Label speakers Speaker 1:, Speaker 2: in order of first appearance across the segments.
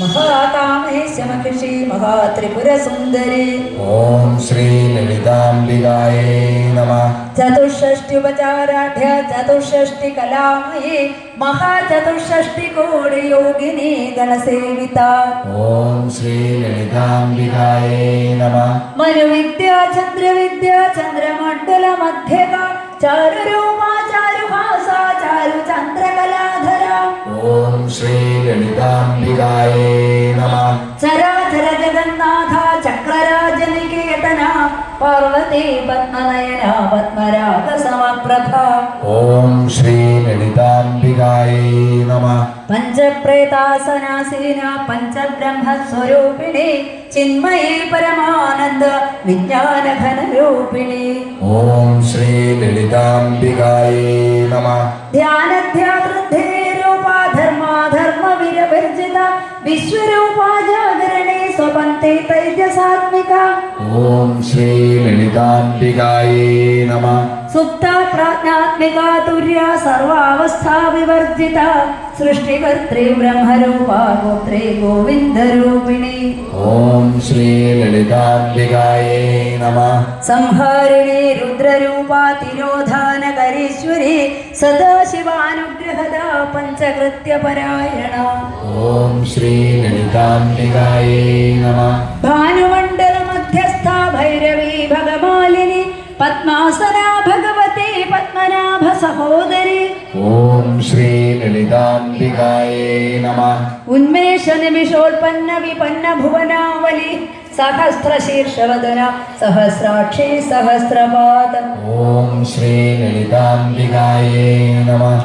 Speaker 1: മഹാകാമേശമഹിഷി മഹാത്രിപുരസുന്ദരി.
Speaker 2: ഓം ശ്രീ ലളിതാംബികായേ നമ.
Speaker 1: ചതുഷ്ഷ്ട്യുപചാരാഢ്യ ചതുഷ്ഷ്ടി കലാമയേ മഹാചതുഷ്ഷ്ടി കോടി യോഗിനി ഗണസേവിത
Speaker 2: ഓം ശ്രീ ലളിതാംബികായേ നമ.
Speaker 1: മനുവിദ്യ ചന്ദ്രവിദ്യ ചന്ദ്രമണ്ഡല മധ്യക ചാരുരൂപ ചാരുഹാസ ചരാചര ജഗന്നാഥ ചക്രരാജനികേതന പാർവതി പത്മനയന പത്മരാഗ സമപ്രഭ
Speaker 2: ഓം ശ്രീ ലളിതാംബികായേ നമ.
Speaker 1: പഞ്ചപ്രേതാസനാസീന പഞ്ചബ്രഹ്മസ്വരൂപിണി ചിന്മയേ പരമാനന്ദ വിജ്ഞാനഘനരൂപിണി.
Speaker 2: ഓം ശ്രീ ലളിതാംബികായേ നമ.
Speaker 1: ധ്യാനധ്യാതൃദ്ധേ രൂപാ ധർമാധർമ്മ വിരവർജിത വിശ്വരൂപാ
Speaker 2: ഓം ശ്രീ ലളിതാംബികായേ നമ.
Speaker 1: സുപ്ത പ്രാജ്ഞാത്മിക തുര്യ സർവാവസ്ഥാ വിവർജിത. സൃഷ്ടികർത്തൃ ബ്രഹ്മരൂപ ഗോത്രേ ഗോവിന്ദരൂപിണി.
Speaker 2: ഓം ശ്രീ ലളിതാംബികായേ നമ.
Speaker 1: സംഹാരിണി രുദ്രരൂപാ തിരോധാനകരീശ്വരി സദാശിവാനുഗ്രഹദ പഞ്ചകൃത്യപരായണ.
Speaker 2: ഓം ശ്രീ ലളിതാംബികായേ നമ.
Speaker 1: ഭാനുമണ്ഡല പത്മാസന ഭഗവതി പത്മനാഭ സഹോദരി.
Speaker 2: ഓം ശ്രീ ലളിതാംബികായേ നമ.
Speaker 1: ഉന്മേഷ നിമിഷോൽപ്പന്ന വിപന്ന ഭുവനാവലി സഹസ്രശീർഷവദന സഹസ്രാക്ഷി സഹസ്രപാദം.
Speaker 2: ഓം ശ്രീ ലളിതാംബികായേ നമ.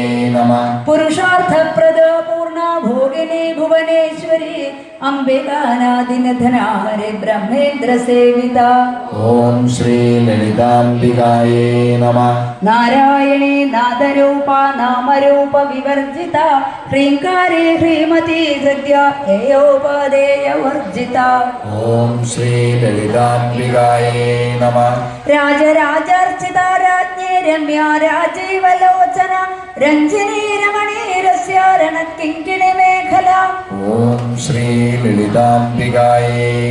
Speaker 1: ഭുവനേശ്വരി അംബികാനാദിനധനാഹരി ബ്രഹ്മേന്ദ്ര സേവിത.
Speaker 2: ഓം ശ്രീ ലളിതാംബികായേ നമ.
Speaker 1: നാരായണേ നാദരൂപ നാമരൂപ വിവർജിത ഹ്രീങ്കാരേ ഹ്രീമതി ഹൃദ്യ ഹേയോപാദേയ വർജിത
Speaker 2: ഓം ശ്രീ ലളിതാംബികായേ നമ.
Speaker 1: രാജരാജർച്ചിത രാജ്ഞേ രമ്യ രാജീവലോചന രഞ്ജിനി രമണീരസ്യ രണക്കിങ്കിണി
Speaker 2: ഓം ശ്രീ ലളിതാംബികായേ